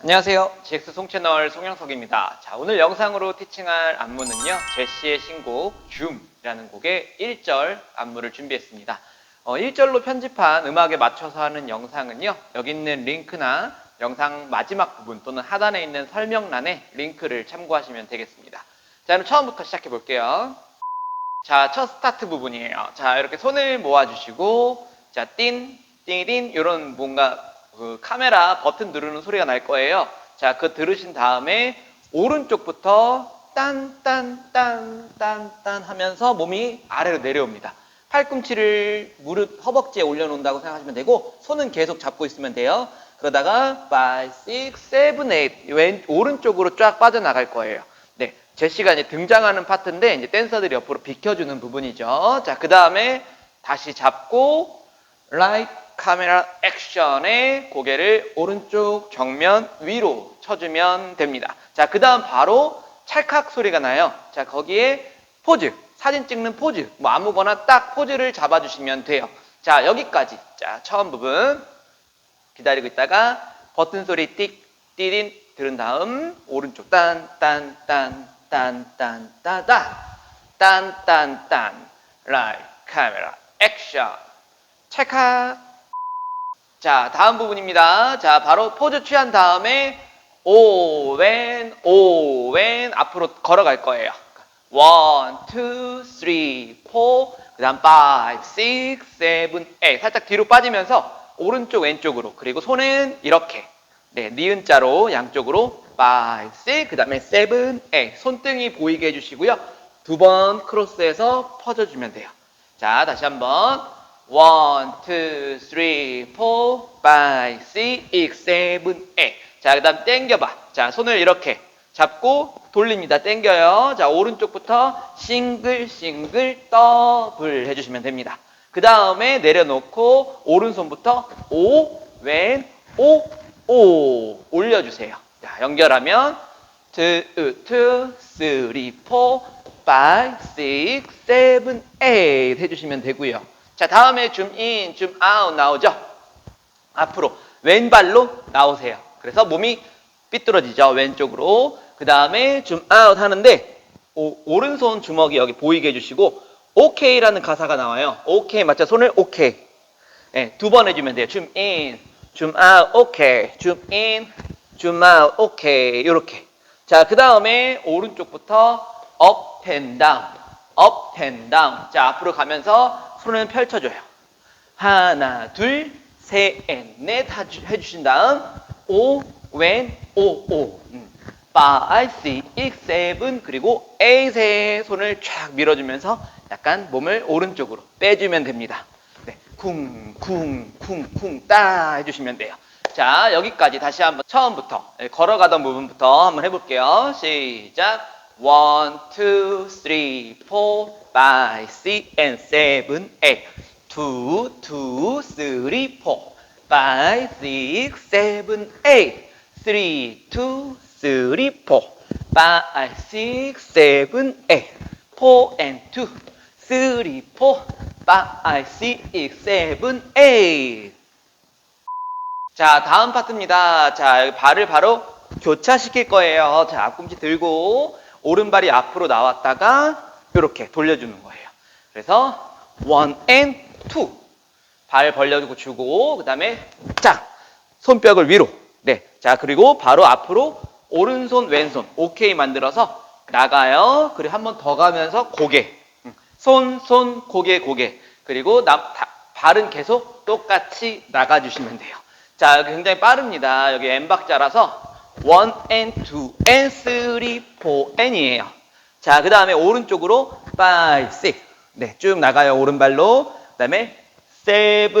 안녕하세요. GX 송채널 송영석입니다. 자, 오늘 영상으로 티칭할 안무는요. 제시의 신곡 줌이라는 곡의 1절 안무를 준비했습니다. 어, 1절로 편집한 음악에 맞춰서 하는 영상은요. 여기 있는 링크나 영상 마지막 부분 또는 하단에 있는 설명란에 링크를 참고하시면 되겠습니다. 자, 그럼 처음부터 시작해 볼게요. 자, 첫 스타트 부분이에요. 자, 이렇게 손을 모아주시고, 자, 띵, 띵 띵, 이런 뭔가 그 카메라 버튼 누르는 소리가 날 거예요. 자, 그 들으신 다음에 오른쪽부터 딴, 딴, 딴, 딴, 딴 하면서 몸이 아래로 내려옵니다. 팔꿈치를 무릎, 허벅지에 올려놓는다고 생각하시면 되고, 손은 계속 잡고 있으면 돼요. 그러다가 5, 6, 7, 8, 왼, 오른쪽으로 쫙 빠져나갈 거예요. 네. 제시가 이제 등장하는 파트인데, 이제 댄서들이 옆으로 비켜주는 부분이죠. 자, 그 다음에 다시 잡고, 라이트 카메라 액션에 고개를 오른쪽 정면 위로 쳐주면 됩니다. 자, 그 다음 바로 찰칵 소리가 나요. 자, 거기에 포즈, 사진 찍는 포즈, 뭐 아무거나 딱 포즈를 잡아주시면 돼요. 자, 여기까지. 자, 처음 부분 기다리고 있다가 버튼 소리 띡, 띠딘 들은 다음 오른쪽 딴, 딴, 딴, 딴, 딴, 따, 따, 딴, 딴, 딴, 라이트 카메라 액션 찰칵 자, 다음 부분입니다. 자, 바로 포즈 취한 다음에 오웬 오웬 앞으로 걸어갈 거예요. 원, 투, 쓰리, 포, 그 다음 파이브, 식스, 세븐, 에잇 살짝 뒤로 빠지면서 오른쪽 왼쪽으로 그리고 손은 이렇게 네, 니은 자로 양쪽으로 파이브, 식스, 그다음에 세븐, 에잇 손등이 보이게 해주시고요. 두 번 크로스해서 퍼져주면 돼요. 자, 다시 한번 원, 투, 쓰리, 포, 파이, 식, 세븐, 에잇. 자, 그 다음 땡겨봐. 자, 손을 이렇게 잡고 돌립니다. 땡겨요. 자, 오른쪽부터 싱글, 싱글, 더블 해주시면 됩니다. 그 다음에 내려놓고 오른손부터 오, 왼, 오, 오 올려주세요. 자, 연결하면 two, two, three, four, five, six, seven, eight 해주시면 되고요. 자, 다음에 줌 인, 줌 아웃 나오죠? 앞으로 왼발로 나오세요. 그래서 몸이 삐뚤어지죠. 왼쪽으로. 그 다음에 줌 아웃 하는데 오, 오른손 주먹이 여기 보이게 해주시고 오케이라는 가사가 나와요. 오케이 맞죠? 손을 오케이. 네, 두번 해주면 돼요. 줌 인, 줌 아웃, 오케이. 줌 인, 줌 아웃, 오케이. 이렇게. 자, 그 다음에 오른쪽부터 업, 앤, 다운. 업, 앤, 다운. 자, 앞으로 가면서 손을 펼쳐줘요. 하나, 둘, 셋, 넷 하주- 해주신 다음 오, 왼, 오, 오. 음. 육, 세븐 그리고 에잇에 손을 쫙 밀어주면서 약간 몸을 오른쪽으로 빼주면 됩니다. 네, 쿵, 쿵, 쿵, 쿵, 따 해주시면 돼요. 자, 여기까지 다시 한번 처음부터 네, 걸어가던 부분부터 한번 해볼게요. 시작. One, two, three, four, five, six, and seven, eight. Two, two, three, four, five, six, seven, eight. Three, two, three, four, five, six, seven, eight. Four and two, three, four, five, six, seven, eight. 자, 다음 파트입니다. 자, 발을 바로 교차시킬 거예요. 자, 앞꿈치 들고 오른발이 앞으로 나왔다가 이렇게 돌려주는 거예요. 그래서 one and two. 발 벌려주고 주고 그 다음에 짝 손뼉을 위로. 네. 자, 그리고 바로 앞으로 오른손 왼손 오케이 만들어서 나가요. 그리고 한 번 더 가면서 고개. 음, 손, 손, 고개, 고개. 그리고 남, 다- 발은 계속 똑같이 나가주시면 돼요. 자, 굉장히 빠릅니다. 여기 N박자라서 1 and 2 and 3, 4 and이에요. 자, 그 다음에 오른쪽으로 5, 6. 네, 쭉 나가요. 오른발로. 그 다음에 7,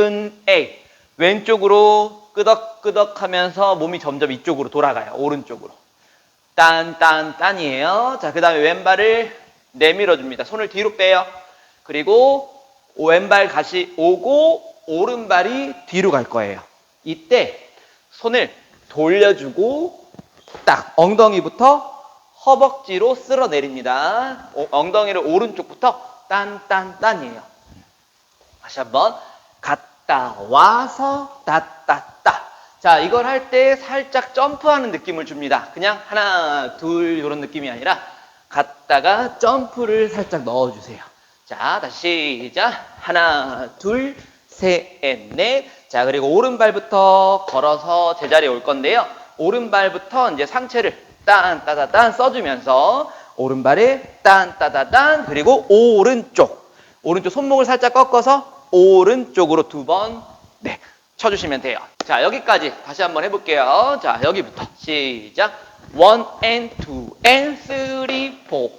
8. 왼쪽으로 끄덕끄덕 하면서 몸이 점점 이쪽으로 돌아가요. 오른쪽으로. 딴, 딴, 딴이에요. 자, 그 다음에 왼발을 내밀어 줍니다. 손을 뒤로 빼요. 그리고 왼발 다시 오고 오른발이 뒤로 갈 거예요. 이때 손을 돌려주고 딱 엉덩이부터 허벅지로 쓸어 내립니다. 어, 엉덩이를 오른쪽부터 딴딴딴이에요. 다시 한번 갔다 와서 따따따 자, 이걸 할 때 살짝 점프하는 느낌을 줍니다. 그냥 하나, 둘, 이런 느낌이 아니라 갔다가 점프를 살짝 넣어주세요. 자, 다시 시작. 하나, 둘, 셋, 넷. 자, 그리고 오른발부터 걸어서 제자리에 올 건데요. 오른발부터 이제 상체를 딴, 따다 딴 써주면서 오른발에 딴, 따다 딴 그리고 오른쪽. 오른쪽 손목을 살짝 꺾어서 오른쪽으로 두 번, 네, 쳐주시면 돼요. 자, 여기까지 다시 한번 해볼게요. 자, 여기부터 시작. one and two and three, four,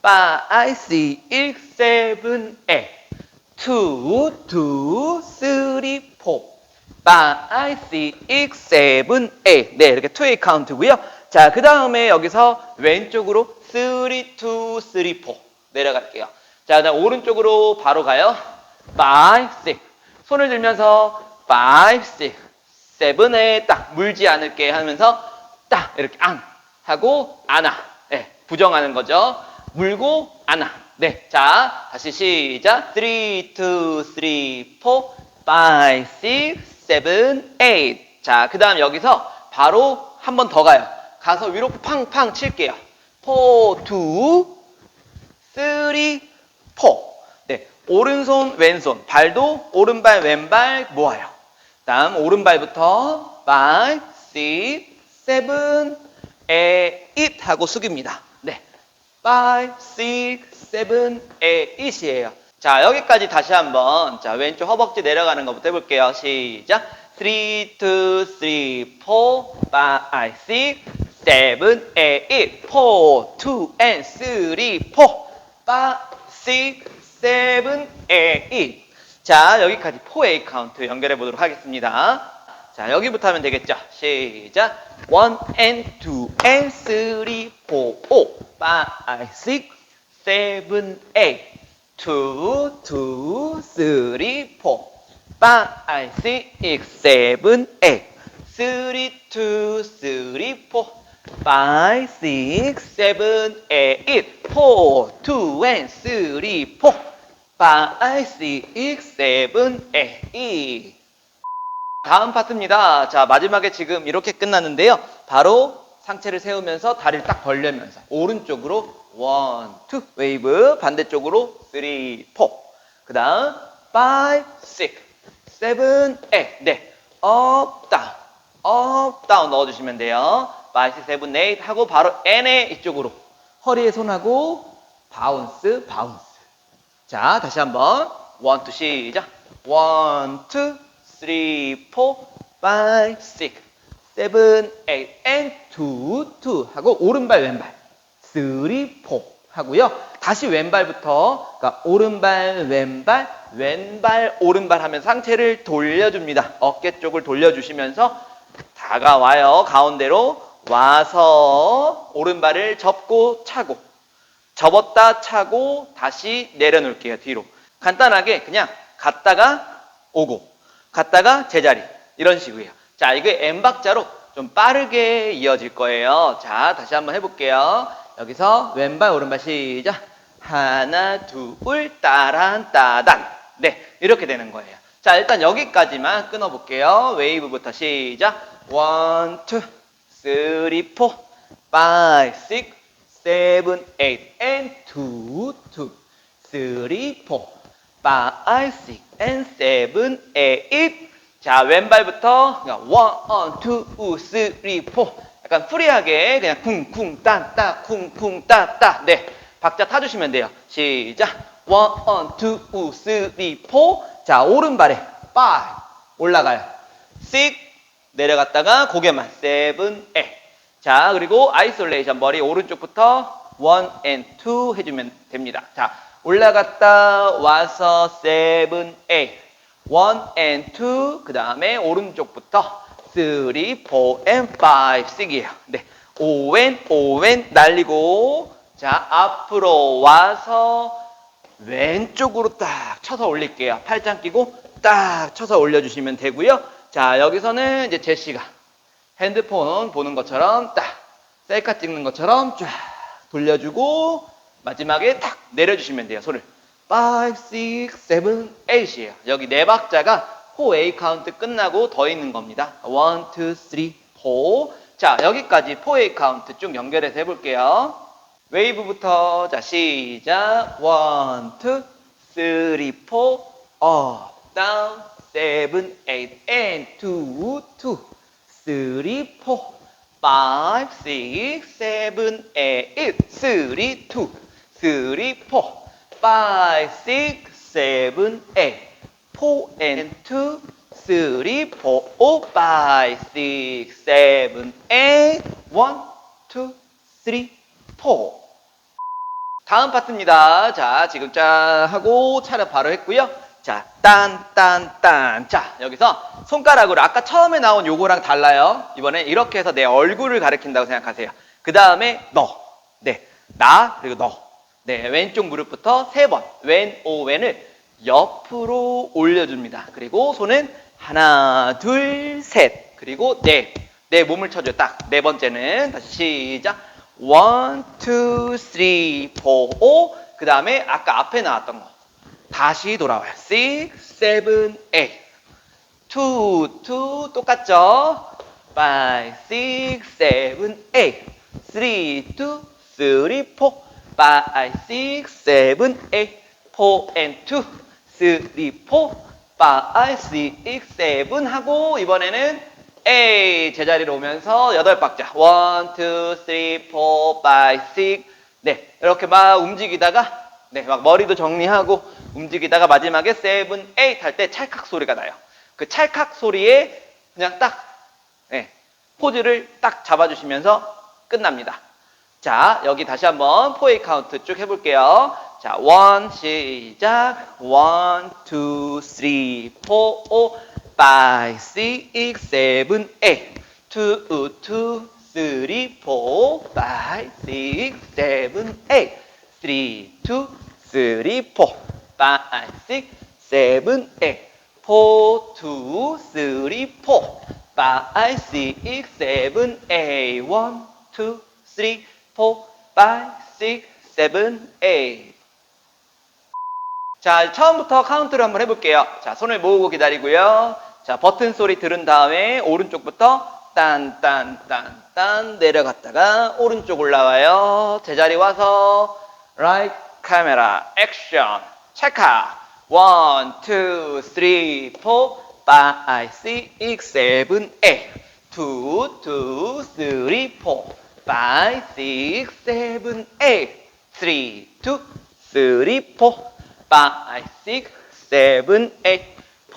five, six, seven, eight. two, two, three, four, five, six, seven, eight. 네, 이렇게 two 카운트고요. 자, 그 다음에 여기서 왼쪽으로 three, two, three, four 내려갈게요. 자, 그다음 오른쪽으로 바로 가요. five, six. 손을 들면서 five, six, seven에 딱 물지 않을게 하면서 딱 이렇게 안 하고 안아. 네, 부정하는 거죠. 물고 안아. 네, 자 다시 시작. three, two, three, four, five, six, seven, eight. 자, 그 다음 여기서 바로 한 번 더 가요. 가서 위로 팡팡 칠게요. four, two, 쓰리, 포. 네, 오른손, 왼손, 발도 오른발, 왼발 모아요. 다음 오른발부터 5, 6, 7, 8 하고 숙입니다. 네, 5, 6, 7, 8이에요. 자, 여기까지 다시 한번 자 왼쪽 허벅지 내려가는 것부터 해볼게요. 시작. 3, 2, 3, 4, 5, 6, 7, 8, 4, 2, and 3, 4, 5, 6, 7, 8. 자, 여기까지 4A 카운트 연결해 보도록 하겠습니다. 자, 여기부터 하면 되겠죠? 시작. 1 and 2 and 3, 4, 5, 5, 6, 7, 8. 2, 2, 3, 4, 5, 6, 7, 8. 3, 2, 3, 4, 5, 6, 7, 8. 4, 2, and 3, 4, 5, 6, 7, 8. 다음 파트입니다. 자, 마지막에 지금 이렇게 끝났는데요. 바로 상체를 세우면서 다리를 딱 벌려면서 오른쪽으로 원, 투 웨이브 반대쪽으로 쓰리, 포. 그 다음 파이브, 식, 세븐, 에잇. 네. 업, 다운. 업, 다운 넣어 주시면 돼요. 식, 세븐, 에잇 하고 바로 N에 이쪽으로 허리에 손하고 바운스, 바운스. 자, 다시 한번. 원, 투, 시작. 원, 투, 쓰리, 포, 파이브, 식, 세븐, 에잇, 앤, 투, 투 하고 오른발, 왼발. 쓰리, 포 하고요. 다시 왼발부터, 그러니까 오른발, 왼발, 왼발, 오른발 하면 상체를 돌려줍니다. 어깨 쪽을 돌려주시면서 다가와요. 가운데로 와서 오른발을 접고 차고 접었다 차고 다시 내려놓을게요 뒤로. 간단하게 그냥 갔다가 오고 갔다가 제자리 이런 식이에요. 자 이게 N박자로 좀 빠르게 이어질 거예요. 자 다시 한번 해볼게요. 여기서 왼발 오른발 시작. 하나 둘 따란 따단. 네 이렇게 되는 거예요 자 일단 여기까지만 끊어볼게요 웨이브부터 시작 원, 투, 쓰리, 포, 파이, 식, seven, eight, and two, two, three, four, five, six, and seven, eight. 자, 왼발부터 one, two, three, four. 약간 프리하게 그냥 쿵쿵 따따 쿵쿵 따따. 네, 박자 타주시면 돼요. 시작. one, two, three, four. 자, 오른발에 five 올라가요. six 내려갔다가 고개만 세븐, 에. 자, 그리고 아이솔레이션 머리 오른쪽부터 원앤투 해주면 됩니다. 자, 올라갔다 와서 세븐, 에잇. 원앤 투, 그 다음에 오른쪽부터 쓰리, 포, 앤 파이브, 식이에요. 네. 오웬, 오웬 날리고, 자, 앞으로 와서 왼쪽으로 딱 쳐서 올릴게요. 팔짱 끼고 딱 쳐서 올려주시면 되고요. 자, 여기서는 이제 제시가 핸드폰 보는 것처럼 딱 셀카 찍는 것처럼 쫙 돌려주고 마지막에 탁 내려주시면 돼요. 손을 5, 6, 7, 8이에요. 여기 네 박자가 4A 카운트 끝나고 더 있는 겁니다. 1, 2, 3, 4. 자, 여기까지 4A 카운트 쭉 연결해서 해볼게요. 웨이브부터 자 시작 1, 2, 3, 4 up, down, 7, 8 and 2, 2, 3, 4 5, 6, 7, 8 3, 2, 3, 4 5, 6, 7, 8 4 and 2, 3, 4 5, 6, 7, 8 1, 2, 3, 4 다음 파트입니다. 자, 지금 짠 하고 차례 바로 했고요. 자, 딴, 딴, 딴. 자, 여기서 손가락으로 아까 처음에 나온 요거랑 달라요. 이번에 이렇게 해서 내 얼굴을 가리킨다고 생각하세요. 그 다음에 너. 네. 나, 그리고 너. 네. 왼쪽 무릎부터 세 번. 왼, 오, 왼을 옆으로 올려줍니다. 그리고 손은 하나, 둘, 셋. 그리고 넷. 내 몸을 쳐줘요. 딱. 네 번째는 다시 시작. 원, 투, 쓰리, 포, 오. 그 다음에 아까 앞에 나왔던 거. 다시 돌아와요. six, seven, eight. two, two 똑같죠? five, six, seven, eight. three, two, three, four. five, six, seven, eight. four and two, three, four. five, six, seven 하고 이번에는 A 제자리로 오면서 여덟 박자. one, two, three, four, five, six. 네, 이렇게 막 움직이다가 네, 막 머리도 정리하고 움직이다가 마지막에 seven, eight 할때 찰칵 소리가 나요. 그 찰칵 소리에 그냥 딱 네, 포즈를 딱 잡아주시면서 끝납니다. 자, 여기 다시 한번 포에이 카운트 쭉 해볼게요. 자, 원 시작. 원, 투, 쓰리, 포, 오, 파이, 식, 세븐, 에잇. 투, 투, 쓰리, 포, 파이, 식, 세븐, 에잇. 쓰리, 투, 쓰리, 포, 파이, 식, 세븐, 에잇. 포, 투, 쓰리, 포, 파이, 식, 세븐, 에잇. 원, 투, 쓰리, 포, 파이, 식, 세븐, 에잇. 자, 처음부터 카운트를 한번 해볼게요. 자, 손을 모으고 기다리고요. 자, 버튼 소리 들은 다음에 오른쪽부터 딴, 딴, 딴, 딴 내려갔다가 오른쪽 올라와요. 제자리 와서 right 카메라 액션 체크 원, 투, 쓰리, 포, 파이, 식, 세븐, 에잇 투, 투, 쓰리, 포, 파이, 식, 세븐, 에잇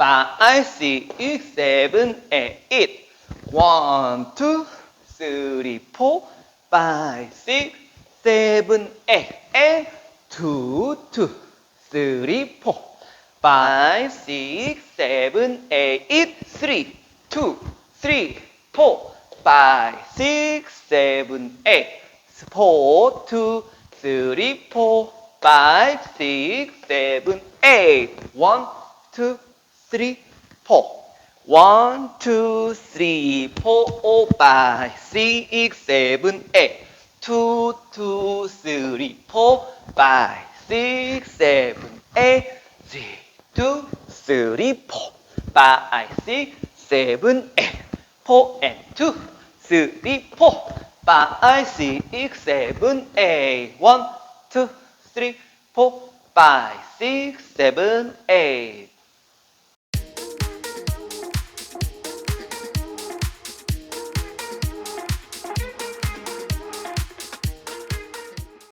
five, six, seven, eight. One, two, three, four, five, six, seven, eight. And two, two, three, four, five, six, seven, eight. Three, two, three, four, five, six, seven, eight. Four, two, three, four, five, six, seven, eight. One, two, three, four. One, two, three, four, five, six, seven, eight. Two, two, three, four, five, six, seven, eight. Three, two, three, four, five, six, seven, eight. Four and two, three, four, five, six, seven, eight. One, two, three, four, five, six, seven, eight.